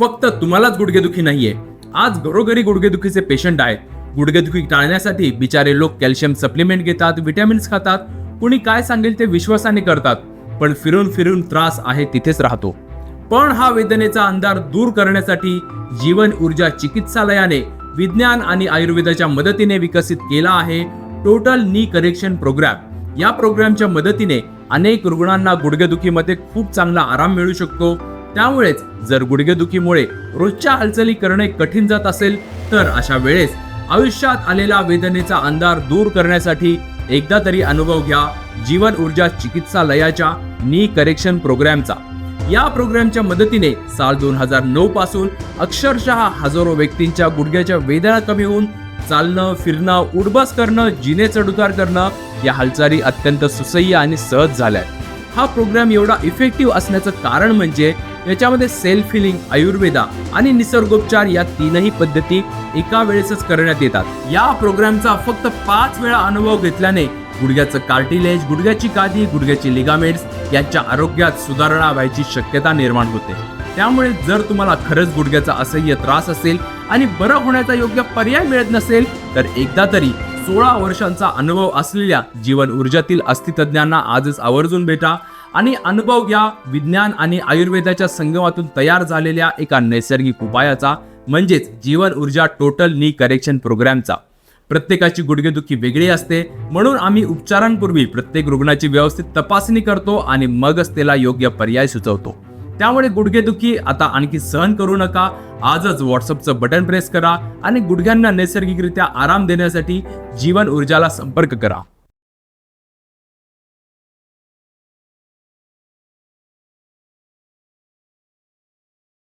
फक्त तुम्हालाच गुडघेदुखी नाहीये. आज घरोघरी गुडघेदुखीचे पेशंट आहेत. गुडघेदुखी टाळण्यासाठी बिचारे लोक कॅल्शियम सप्लिमेंट घेतात विटॅमिन्स खातात. कुणी काय सांगेल ते विश्वासाने करतात. पण फिरून फिरून त्रास आहे तिथेच राहतो. पण हा वेदनेचा अंधार दूर करण्यासाठी जीवन ऊर्जा चिकित्सालयाने विज्ञान आणि आयुर्वेदाच्या मदतीने विकसित केला आहे टोटल नी करेक्शन प्रोग्राम या प्रोग्रामच्या मदतीने अनेक रुग्णांना गुडघेदुखीमध्ये खूप चांगला आराम मिळू शकतो. त्यामुळेच जर गुडघेदुखीमुळे रोजच्या हालचाली करणे कठीण जात असेल तर अशा वेळेस आयुष्यात आलेला वेदनेचा अंधार दूर करण्यासाठी एकदा तरी अनुभव घ्या जीवन ऊर्जा चिकित्सालयाच्या नी करेक्शन प्रोग्रॅमचा. या प्रोग्रामच्या मदतीने साल दोन हजार नऊ पासून अक्षरशः हजारो व्यक्तींच्या गुडघ्याच्या वेदना कमी होऊन चालणं फिरणं उडबस करणं जिने चढउतार करणं या हालचाली अत्यंत सुसह्य आणि सहज झाल्या हा प्रोग्राम एवढा इफेक्टिव्ह असण्याचं कारण म्हणजे याच्यामध्ये सेल्फ हिलिंग आयुर्वेदा आणि निसर्गोपचार या तीनही पद्धती एका वेळेसच करण्यात येतात. या प्रोग्रामचा फक्त पाच वेळा अनुभव घेतल्याने गुडघ्याचं कार्टिलेज गुडघ्याची गादी गुडघ्याची लिगामेंट्स यांच्या आरोग्यात सुधारणा व्हायची शक्यता निर्माण होते. त्यामुळे जर तुम्हाला खरंच गुडघ्याचा असह्य त्रास असेल आणि बरं होण्याचा योग्य पर्याय मिळत नसेल तर एकदा तरी सोळा वर्षांचा अनुभव असलेल्या जीवन ऊर्जातील अस्थितज्ञांना आजच आवर्जून भेटा आणि अनुभव घ्या. विज्ञान आणि आयुर्वेदाच्या संगमातून तयार झालेल्या एका नैसर्गिक उपायाचा म्हणजेच जीवन ऊर्जा टोटल नी करेक्शन प्रोग्रॅमचा प्रत्येकाची गुडघेदुखी वेगळी असते. म्हणून आम्ही उपचारांपूर्वी प्रत्येक रुग्णाची व्यवस्थित तपासणी करतो आणि मगच त्याला योग्य पर्याय सुचवतो. त्यामुळे गुडघेदुखी आता आणखी सहन करू नका. आजच व्हॉट्सअपचं बटन प्रेस करा आणि गुडघ्यांना नैसर्गिकरित्या आराम देण्यासाठी जीवन ऊर्जाला संपर्क करा.